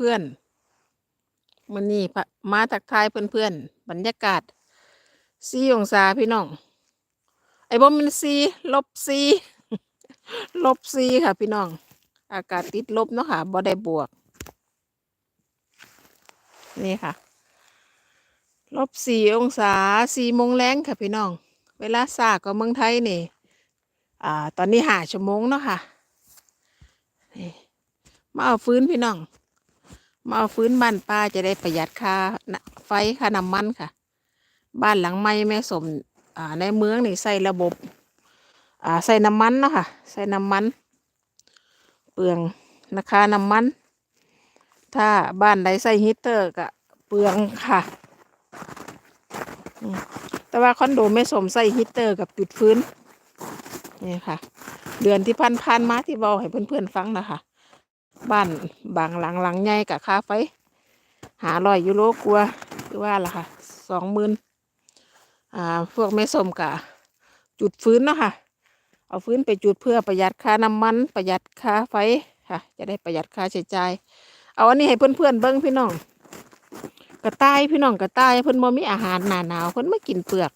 พื่อนๆมันนี่มาทักทายเพื่อนๆบรรยากาศสี่องศาพี่น้อง ไอ้บอมมันสี่ลบสี่ลบสี่ค่ะ พี่น้อง อากาศติดลบเนาะค่ะบ่ได้บวก นี่ค่ะลบสี่องศาสี่โมงแรงค่ะพี่น้อง เวลาซาก็เมืองไทยนี่ อ่า ตอนนี้หาชั่วโมงเนาะค่ะนี่มาเอาฟื้นพี่น้อง มาเอาฟื้นบ้านป้าจะได้ประหยัดค่าไฟค่าน้ำมันค่ะ บ้านหลังใหม่แม่สมอ่าในเมืองนี่ใส่ระบบอ่าใส่น้ำมันเนาะค่ะใส่น้ำมัน เปลืองราคาน้ำมัน ถ้าบ้านใดใส่ฮีตเตอร์ก็เปลืองค่ะ แต่ว่าคอนโดไม่สมใส่ฮีตเตอร์กับจุดฟื้นนี่ค่ะ เดือนที่พันพันมาที่บอกให้เพื่อนๆฟังนะคะ บ้านบางหลังหลังใหญ่กับค่าไฟหาร้อยยูโรกลัวคือว่าล่ะค่ะสองหมื่นอ่าพวกไม่สมกับจุดฟื้นเนาะค่ะเอาฟื้นไปจุดเพื่อประหยัดค่าน้ำมันประหยัดค่าไฟค่ะ จะได้ประหยัดค่าใช้จ่ายเอาอันนี้ให้เพื่อนๆเบิ้งพี่น้องกระต่ายพี่น้องกระต่ายเพิ่นบ่มีอาหารหนาหนาวเพิ่นไม่กินเปลือก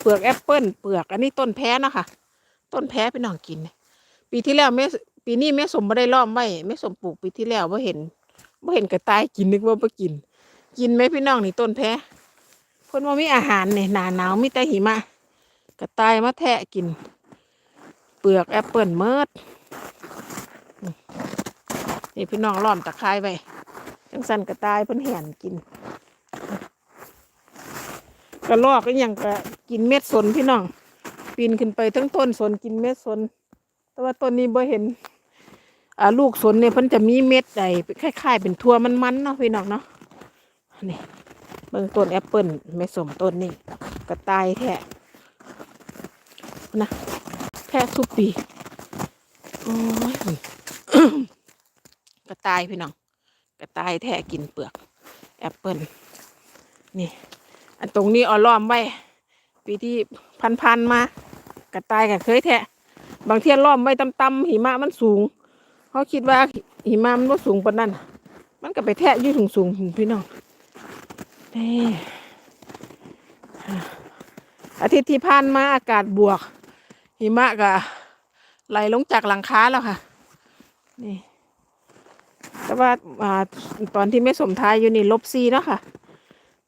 เปลือกแอปเปิ้ลเปลือกอันนี้ต้นแพ้นะค่ะต้นแพ้พี่น้องกิน ปีที่แล้วแม่ ปีนี้แม่สมไม่ได้ล้อมไว้แม่สมปลูกปีที่แล้วว่าเห็นว่าเห็นกระต่ายกินนึกว่าบ่กิน กินไหมพี่น้องนี่ต้นแพ้เพิ่นว่ามีอาหารเนี่ยหนาหนาวมีแต่หิมะกระต่ายมาแทะกิน เปลือกแอปเปิลเมิดนี่พี่น้องล้อมตะไคร้ไว้จังสันกระต่ายเพิ่นแห่นกินกระลอกก็ยังกะกินเม็ดสนพี่น้องปีนขึ้นไปทั้งต้นสนกินเม็ดสน แต่ว่าต้นนี้บ่เห็น ลูกสนเนี่ยเพิ่นจะมีเม็ดใดคล้ายๆ เป็นทั่วมันๆเนาะพี่น้องเนาะนี่เบิ่งต้นแอปเปิลแม่สมต้นนี่กระต่ายแท้นะแท้ทุกปีโอ้ยกระต่ายพี่น้องกระต่ายแท้กินเปลือก แอปเปิลนี่ อันตรงนี้เอล้อมไว้ปีที่พันๆมากระต่ายก็เคยแทะ บางเที่ยล้อมไว้ต่ำๆหิมะมันสูง เขาคิดว่าหิมะมันว่าสูงปานนั้นมันก็ไปแทะยืดสูงๆพี่น้องนี่อาทิตย์ที่ผ่านมาอากาศบวก หิมะก็ไหลลงจากหลังคาแล้วค่ะ นี่ แต่ว่าอาตอนที่ไม่สมทายอยู่นี่ลบซีเนาะค่ะ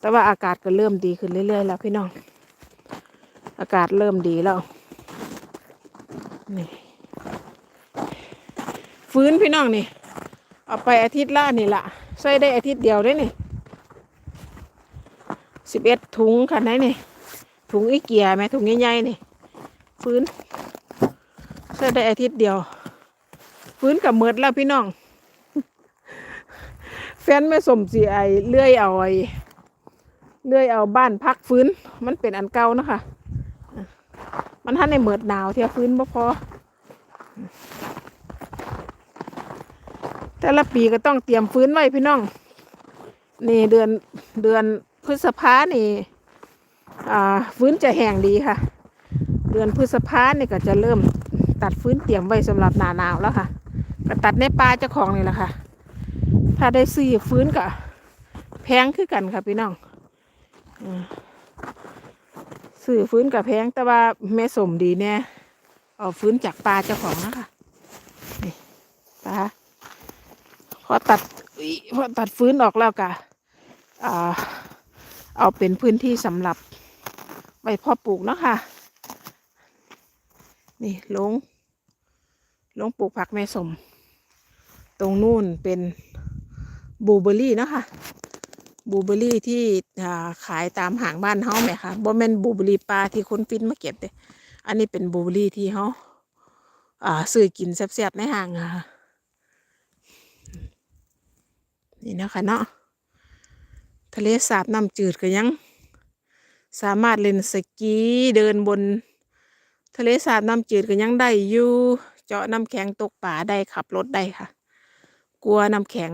แต่ว่าอากาศก็เริ่มดีขึ้นเรื่อยๆแล้วพี่น้อง อากาศเริ่มดีแล้ว นี่ ฟื้นพี่น้องนี่ เอาไปอาทิตย์ละนี่ละใส่ได้อาทิตย์เดียวได้นี่สิบเอ็ดถุงค่ะไหนนี่ ถุงอีเกียไหมถุงใหญ่ๆนี่ ฟื้นใส่ได้อาทิตย์เดียว ฟื้นกับเมิดแล้วพี่น้อง แฟนไม่สมสีไอเลื่อยเอาไอเลื่อยเอาบ้านพักฟื้น มันเป็นอันเก่านะคะมันท่านในเมิดหนาวเที่ยฟื้นบ่พอ แต่ละปีก็ต้องเตรียมฟื้นไว้พี่น้อง นี่เดือนเดือนพฤษภานี่ อ่าฟื้นจะแห้งดีค่ะ เดือนพฤษภานี่ก็จะเริ่มตัดฟื้นเตรียมไว้สำหรับหนาหนาวแล้วค่ะ ก็ตัดในป่าเจ้าของนี่แหละค่ะ ถ้าได้ซื้อฟื้นก็แพงขึ้นกันค่ะพี่น้องอืมซื้อฟื้นกับแพงแต่ว่าแม่สมดีแน่เอาฟื้นจากปลาเจ้าของนะคะนี่ปลา พอตัดอุ๊ยพอตัดฟื้นออกแล้วก็เอาเป็นพื้นที่สำหรับไว้พ่อปลูกเนาะค่ะ นี่ลง ลงปลูกผักแม่สม ตรงนู่นเป็นบูเบอร์รี่เนาะค่ะบูเบอร์รี่ที่ขายตามห้างบ้านเฮาไหมคะบ่แม่นบูเบอร์รี่ปลาที่คนฟินมาเก็บเด้อันนี้เป็นบูเบอร์รี่ที่เฮาซื้อกินแซ่บๆในห้างค่ะ นี่นะคะเนาะทะเลสาบน้ำจืดก็ยัง สามารถเล่นสกีเดินบน ทะเลสาบน้ำจืดก็ยังได้อยู่เจาะน้ำแข็งตกป่าได้ขับรถได้ค่ะ กลัวน้ำแข็ง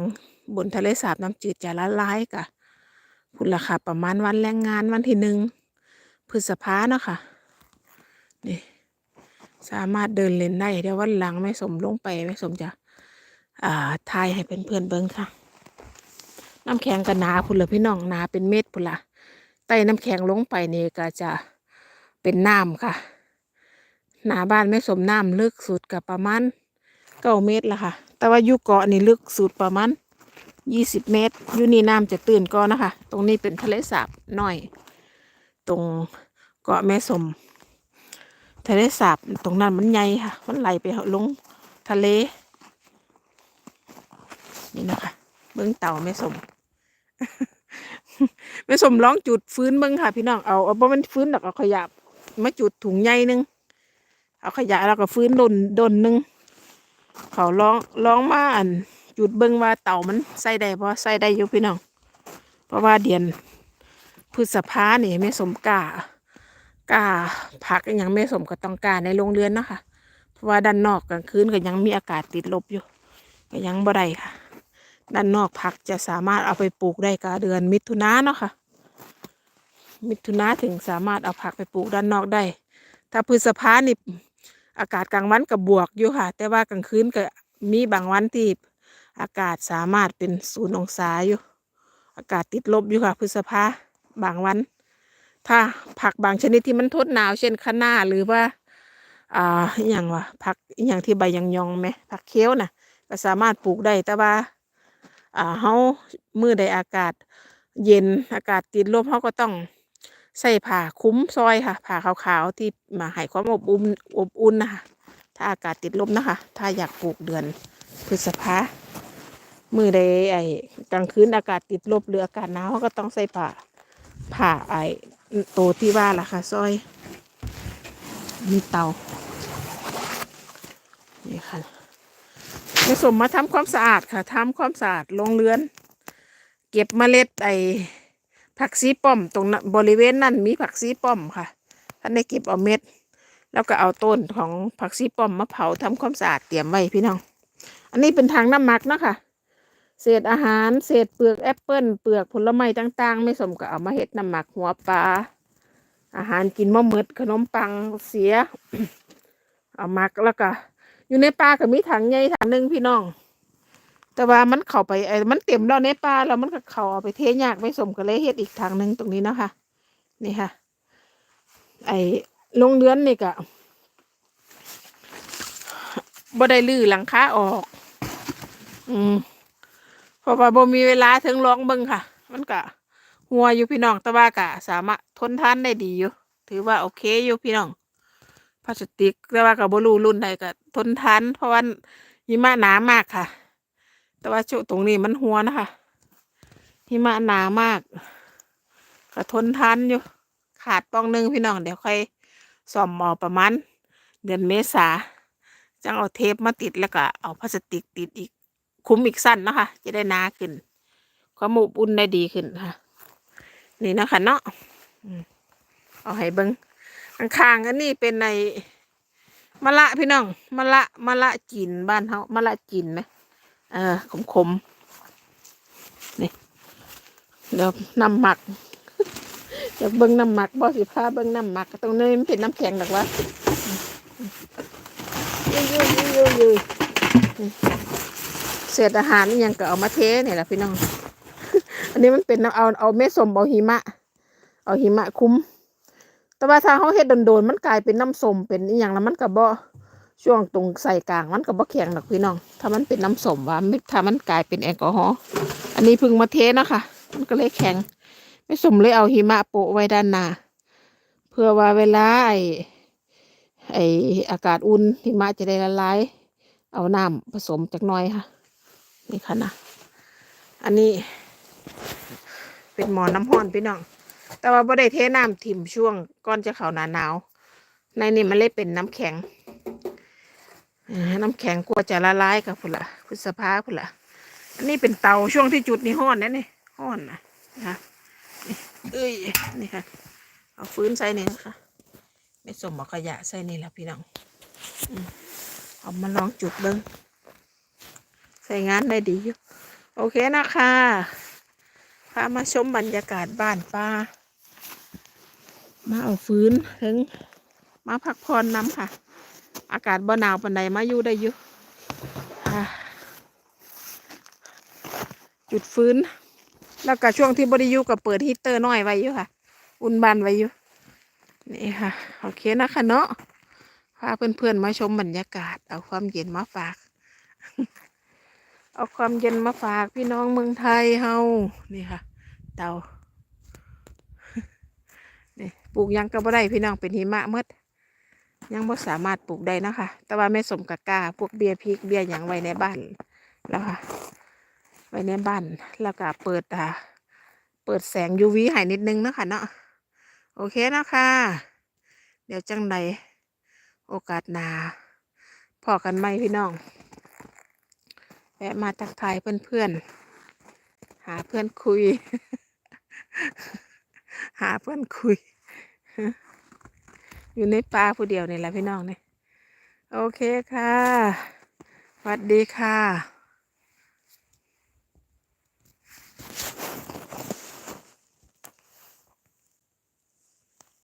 บนทะเลสาบน้ำจืดจะละลายกะพุ่นละค่ะประมาณวันแรงงานวันที่หนึ่งพฤษภาเนาะค่ะนี่สามารถเดินเล่นได้เดี๋ยววันหลังไม่สมลงไปไม่สมจะอ่าทายให้เป็นเพื่อนเบิ้งค่ะ น้ำแข็งก็หนาพุ่นละพี่น้องหนาเป็นเม็ดพุ่นละไต่น้ำแข็งลงไปนี่ก็จะเป็นน้ำค่ะ หนาบ้านไม่สมน้ำลึกสุดกับประมาณเก้าเมตรละค่ะ แต่ว่ายุเกาะนี่ลึกสุดประมาณยี่สิบเมตรยู่นี่น้ำจะตื่นก่อนนะคะ ตรงนี้เป็นทะเลสาบหน้อย ตรงเกาะแม่สม ทะเลสาบตรงนั้นมันใหญ่ค่ะ มันไหลไปลงทะเล นี่นะคะ เบิ้งเต่าแม่สม แม่สมร้องจุดฟื้นบิ้งค่ะ พี่น้องเอาเอาบ่มันฟื้นดอกเอาขยะมาจุดถุงใหญ่หนึงเอาขยะแล้วก็ฟื้นดนดนหนึงเขาร้องร้องมาอันจุดเบิ้งว่าเต่ามันใส่ได้เพราะใส่ได้อยู่พี่น้อง เพราะว่าเดือนพฤษภาเนี่ยแม่สมกากาพักย่างแม่สมก็ต้องการในโรงเรือนเนาะคะเพราะว่าด้านนอกกลางคืนก็ยังมีอากาศติดลบอยู่ ก็ยังบ่ได้ค่ะ ด้านนอกผักจะสามารถเอาไปปลูกได้ก็เดือนมิถุนาเนาะค่ะ มิถุนาถึงสามารถเอาผักไปปลูกด้านนอกได้ ถ้าพฤษภานี่อากาศกลางวันกับบวกอยู่ค่ะ แต่ว่ากลางคืนก็มีบางวันที่อากาศสามารถเป็นศูนย์องศาอยู่ อากาศติดลบอยู่ค่ะ พฤษภาบางวัน ถ้าผักบางชนิดที่มันทนหนาว เช่นคะน้าหรือว่าอ่าอย่างวะผักอย่างที่ใบยังยองไหมผักเคี้ยวน่ะ ก็สามารถปลูกได้แต่ว่า อ่าเฮามือใดอากาศ เย็นอากาศติดลบเฮาก็ต้องใส่ผ้าคุ้มซอยค่ะผ้าขาวๆที่มาให้ความอบอุ่นอบอุ่นนะคะถ้าอากาศติดลบนะคะ ถ้าอยากปลูกเดือนพฤษภามือใดไอ้กลางคืนอากาศติดลบหรืออากาศหนาวเราก็ต้องใส่ผ้าผ้าไอ้โตที่ว่าล่ะค่ะซอย มีเตานี่ค่ะ แม่สมมาทำความสะอาดค่ะทำความสะอาดโรงเรือน เก็บเมล็ดไอ้ผักซีป้อมตรงบริเวณนั้นมีผักซีป้อมค่ะท่านได้เก็บเอาเม็ด แล้วก็เอาต้นของผักซีป้อมมาเผาทำความสะอาดเตรียมไว้พี่น้อง อันนี้เป็นทางน้ำหมักเนาะค่ะ เศษอาหารเศษเปลือกแอปเปิลเปลือกผลไม้ต่างๆ ไม่สมก็เอามาเฮ็ดน้ำหมักหัวปลาอาหารกินมะมืดขนมปังเสีย เอาหมักแล้วก็ อยู่ในป่าก็มีถังใหญ่ถังหนึ่งพี่น้อง แต่ว่ามันเข้าไปไอ้มันเต็มแล้วในป่าแล้วมันก็เข้าเอาไปเทยากไม่สมก็เลยเฮ็ดอีกถังหนึ่งตรงนี้นะคะนี่ค่ะ ไอ้โรงเรือนนี่ก็บ่ได้ลื้อหลังคาออก อืมเพราะว่าบ่มีเวลาถึงร้องเบิ่งค่ะ มันก็หัวอยู่พี่น้องแต่ว่าก็สามารถทนทานได้ดีอยู่ ถือว่าโอเคอยู่พี่น้อง พลาสติก แต่ว่ากับบรูรุ่นใดก็ทนทาน เพราะว่าหิมะหนามากค่ะ แต่ว่าจุตรงนี้มันหัวนะคะหิมะหนามากก็ทนทานอยู่ ขาดป้องหนึ่งพี่น้องเดี๋ยวค่อยซ่อมเอาประมาณเดือนเมษาจังเอาเทปมาติดแล้วก็เอาพลาสติกติดอีกคุ้มอีกสั้นนะคะ จะได้หนาขึ้นความอบอุ่นได้ดีขึ้นค่ะ นี่นะคะเนาะเอาให้เบิ้ง ข้างอันนี้เป็นในมะละพี่น้องมะละมะละจีนบ้านเขามะละจีนไหมเออขมขมนี่เดี๋ยวนำหมักเดี๋ยวเบิ้งน้ำหมักบ่สิพาเบิ้งน้ำหมักตรงนี้มันเป็นน้ำแข็งหรอกวะยืดยืดยืยืดเศษอาหารนี่ยังก็เอามาเทเนี่ยแหละพี่น้อง อันนี้มันเป็นเอาเอาเม็ดสมเอาหิมะ เอาหิมะคุ้ม แต่ว่าถ้าเขาเฮ็ดโดนๆมันกลายเป็นน้ำส้มเป็นอหย่างแล้วมันก็บ่ช่วงตรงใส่กลางมันก็บ่แข็งหรอกพี่น้อง ถ้ามันเป็นน้ำส้มว่าม่ถ้ามันกลายเป็นแอลกอฮอล์อันนี้พิ่งมาเทนะคะมันก็เลยแข็ง ไม่สมเลยเอาหิมะโปะไว้ด้านหน้าเพื่อว่าเวลาไอไออากาศอุ่นหิมะจะได้ละลายเอาน้ำผสมจากน้อยค่ะ นี่ค่ะนะอันนี้เป็นหมอน้ำห้อนพี่น้อง แต่ว่าบ่ได้เทน้ำถิ่มช่วงก่อนจะเขาหนาหนาว ในนี่มันเลยเป็นน้ำแข็งน้ำแข็งกลัวจะละลายกับพุ่นละพฤษภาพุ่นละอันนี้เป็นเตาช่วงที่จุดนี่ห้อนนะนี่ห้อนนะนะคะเอ้ยนี่ค่ะ เอาฟื้นใส่นี่นะคะไม่สมเอาขยะใส่นี่แหละพี่น้องเอามาลองจุดเบิ้งใส่งานได้ดีอยู่ โอเคนะคะพามาชมบรรยากาศบ้านป้า มาเอาฟื้นถึง มาพักผ่อนน้ำค่ะ อากาศบ่หนาวปานใดมาอยู่ได้อยู่จุดฟื้น แล้วก็ช่วงที่บริยูก็เปิดฮีเตอร์น้อยไว้อยู่ค่ะ อุ่นบานไว้อยู่ นี่ค่ะ โอเคนะคะเนาะพาเพื่อนๆมาชมบรรยากาศ เอาความเย็นมาฝาก เอาความเย็นมาฝากพี่น้องเมืองไทยเฮา นี่ค่ะ เตา ปลูกยังก็บ่ได้พี่น้องเป็นหิมะหมดยังบ่สามารถปลูกได้นะคะแต่ว่าแม่สมกะกล้าพวกเบียร์พริกเบียร์หยังไว้ในบ้านแล้วค่ะ ไว้ในบ้านแล้วก็เปิดอ่าเปิดแสง UV ให้นิดนึงนะคะเนาะโอเคนะคะเดี๋ยวจังใดโอกาสหนาพอกันไหมพี่น้องแวะมาทักทายเพื่อนๆหาเพื่อนคุย หาเพื่อนคุย อยู่ในป่าผู้เดียวนี่แหละพี่น้องเนี่ยโอเคค่ะสวัสดีค่ะ